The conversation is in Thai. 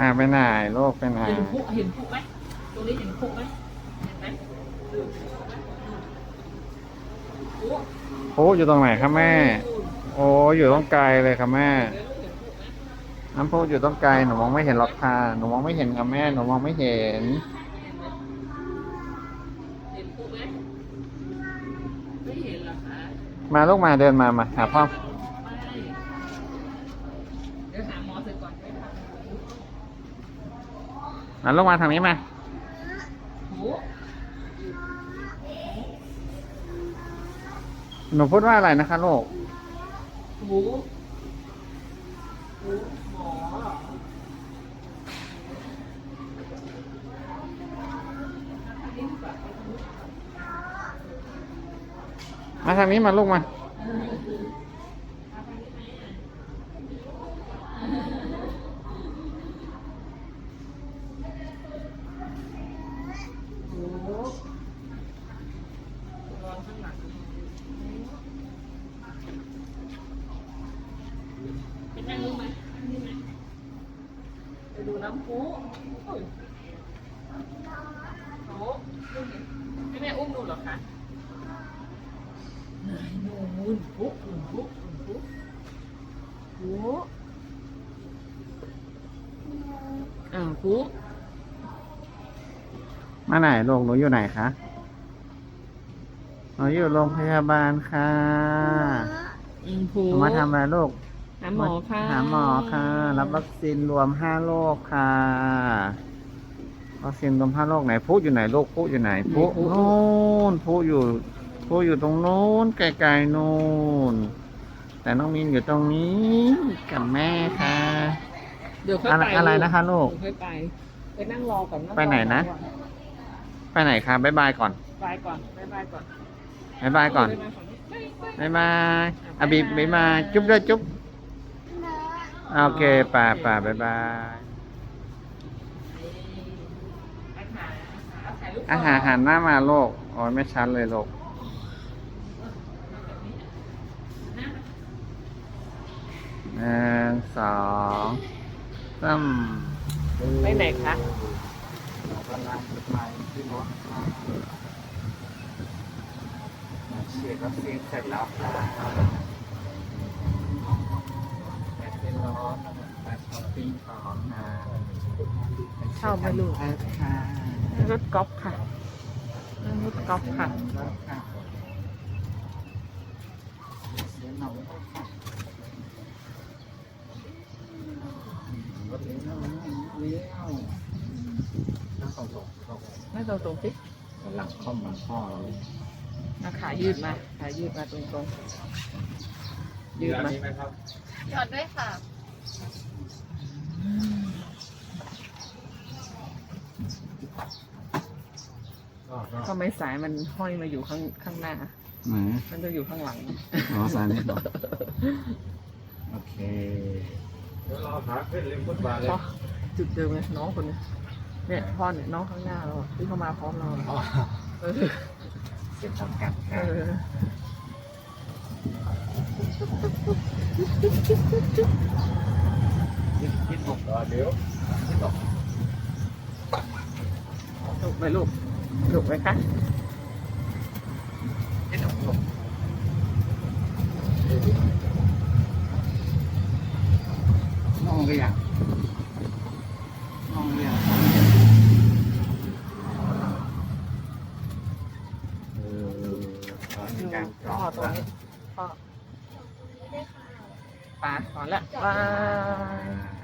อ่าไปไหนโลกไปไหนเห็นพุเห็นพุไหมตรงนี้เห็นพุไหมเห็นไหมดูพุโอ้อยู่ตรงไหนครับแม่ โอ้อยู่ต้องไกลเลยครับแม่เดี๋ยวลูกเห็นพุไหมน้ำพุอยู่ต้องไกลหนูมองไม่เห็นหรอกค่ะหนูมองไม่เห็นครับแม่หนูมองไม่เห็นเห็นพุไหมไม่เห็นเหรอคะมาลูกมาเดินมามาหาพ่อ ไม่เดี๋ยวหาหมอเสร็จก่อนไม่ท มาลูกมาทางนี้มาหนูพูดว่าอะไรนะคะลูกพุพุหมอมาทางนี้มาลูกมา พุระวังข้างหลังเป็นนั่งรู้ไหมนั่งนี่ไหมไป ดูน้ำพุโอ้ยโอ้ลูเห็นให้แม่อุ้มดูเหรอคะไหนนูนปุ๊บปุ๊บปุ๊บปุ๊บปุ๊บอ่าปุ๊บมาไหนลูกหนูอยู่ไหนคะหนูอยู่โรงพยาบาลค่ะ อืมหปุ๊นูมาทำอะไรลูก หาหมอค่ะ หาหมอค่ะ รับวัคซีนรวมห้าโรคค่ะ วัคซีนรวมห้าโรคไหนพุอยู่ไหนลูกพุอยู่ไหนพุ นู่นพุอยู่พุอยู่ตรงนู้นไกลๆนู่น แต่น้องมินอยู่ตรงนี้กับแม่ค่ะ เดี๋ยวค่อยอะไรไปอะไรนะคะลูกเดี๋ยวค่อยไป ไปนั่งรอก่อนงรอไปไหนนะก่อไปไหนคะบ๊ายบายก่อนไปก่อนไปไปก่อนบ๊ายบายก่อนไปฝั่งนี้ไปไปบ๊ายบายอาบีบ๊ายบายจุ๊บด้วยจุ๊บ โอเคป่าป่าบ๊ายบาย อาหารหันหน้ามาโลกโอ้ยไม่ชัดเลยโลกหนึ่งสองสามไปไหนคะกำลังไปที่รถฉีดวัคซีนเสร็จแล้ว ค่ะไปที่รถไปช้อปปิ้งของนะเข้าไม่รู้ค่ะรถก๊อฟค่ะนั่งรถก๊อฟค่ะรถค่ะเสียหนองค่ะรถเลี้ยวเลี้ยวนั่งตรงตรงตรงนั่งตรงตรงๆสิหลังค่อมมันพ่อเรามาขายืดมา ขายืดมาตรงตรงๆยืดมา หยอดด้วยค่ะ ทำไมสายมันห้อยมาอยู่ข้างข้างหน้า ไหนมันจะอยู่ข้างหลัง อ๋อสายนี้เหรอโอเคพ่อจุดเดิมเลยน้องคนนี้เนี่ยพ่อเนี่ยน้องข้างหน้าเราอะที่เข้ามาพร้อมเราอะเออเสียบทำกันเอค่ะอ คิดหกเดี๋ยวลูกไหมลูกลูกไหมคะคิดหกหกมองไปยังมองไปยังเออขอมีการกรพ่ออบตรงนี้พ่อ ปาสอนละบาย